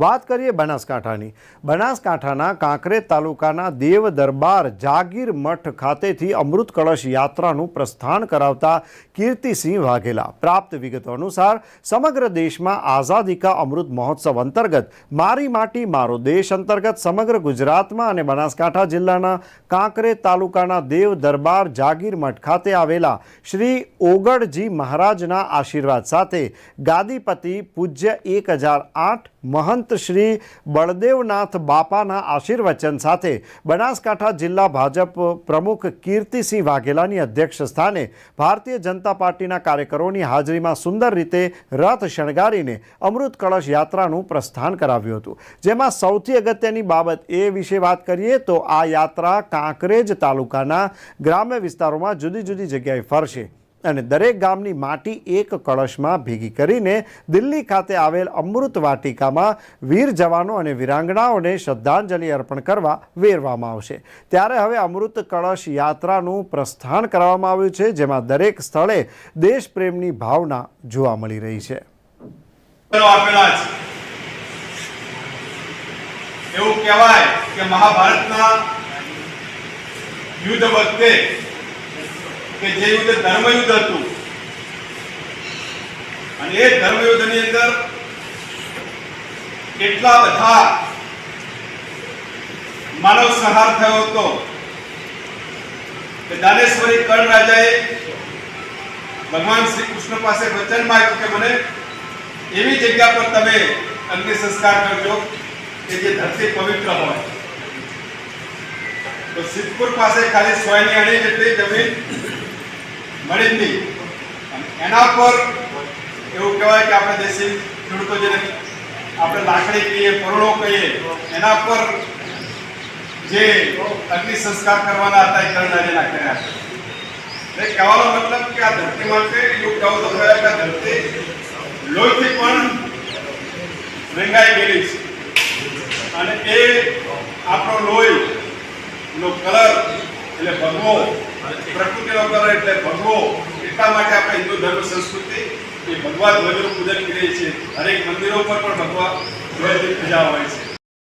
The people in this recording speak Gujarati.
વાત કરીએ બનાસકાંઠાની. બનાસકાંઠાના કાંકરેજ તાલુકાના દેવ દરબાર જાગીર મઠ ખાતેથી અમૃત કળશ યાત્રાનું પ્રસ્થાન કરાવતા કીર્તિસિંહ વાઘેલા. પ્રાપ્ત વિગતો અનુસાર, સમગ્ર દેશમાં આઝાદી કા અમૃત મહોત્સવ અંતર્ગત મારી માટી, મારો દેશ અંતર્ગત સમગ્ર ગુજરાતમાં અને બનાસકાંઠા જિલ્લાના કાંકરેજ તાલુકાના દેવ દરબાર જાગીર મઠ ખાતે આવેલા શ્રી ઓગળજી મહારાજના આશીર્વાદ સાથે ગાદીપતિ પૂજ્ય એક હજાર આઠ મહંત શ્રી બળદેવનાથ બાપાના આશીર્વચન સાથે બનાસકાંઠા જિલ્લા ભાજપ પ્રમુખ કીર્તિસિંહ વાઘેલાની અધ્યક્ષ સ્થાને ભારતીય જનતા પાર્ટીના કાર્યકરોની હાજરીમાં સુંદર રીતે રથ શણગારીને અમૃત કળશ યાત્રાનું પ્રસ્થાન કરાવ્યું હતું. જેમાં સૌથી અગત્યની બાબત એ વિશે વાત કરીએ તો આ યાત્રા કાંકરેજ તાલુકાના ગ્રામ્ય વિસ્તારોમાં જુદી જુદી જગ્યાએ ફરશે. અને દરેક ગામની માટી એક કળશમાં ભેગી કરીને દિલ્હી ખાતે આવેલ અમૃત વાટિકામાં વીર જવાનો અને વીરાંગનાઓને શ્રદ્ધાંજલિ અર્પણ કરવા વેરવામાં આવશે. ત્યારે હવે અમૃત કળશ યાત્રાનું પ્રસ્થાન કરવામાં આવ્યું છે, જેમાં દરેક સ્થળે દેશપ્રેમની ભાવના જોવા મળી રહી છે. એવું કહેવાય કે મહાભારતના યુદ્ધ વખતે કે જે યુદ્ધ ધર્મયુદ્ધ હતું. અને એ ધર્મયુદ્ધની અંદર કેટલા બધા માનવ સંહાર થયો હતો. કે દાનેશ્વરી કર્ણ રાજાએ ભગવાન શ્રી કૃષ્ણ પાસે વચન માંગ્યું કે મને એવી જગ્યા પર તમે અગ્નિ સંસ્કાર કરજો કે જે ધરતી પવિત્ર હોય. તો સિદ્ધપુર પાસે ખાલી સોયની અણી જેટલી જમીન મળી અને એના પર એવું કહેવાય કે આપણે દેશી ખેડૂતો જેને આપણે લાકડી કહીએ, પરોળો કહીએ, એના પર જે અગ્નિ સંસ્કાર કરવાના હતા એ કરનારીના કર્યા એટલે કહેવાનો મતલબ કે આ ધરતી માટે એવું કહેવું તો કે આ ધરતી લોહીથી પણ રેંગાઈ ગયેલી છે. અને એ આપણો લોહી નો કલર એટલે ભગવો પ્રકૃતિનો કરો એટલે ભગવો એટલા માટે આપણે હિન્દુ ધર્મ સંસ્કૃતિ એ ભગવા ધ્વજનું પૂજન કરીએ છીએ. હરેક મંદિરો પર પણ ભગવા ધ્વજની પૂજા હોય છે.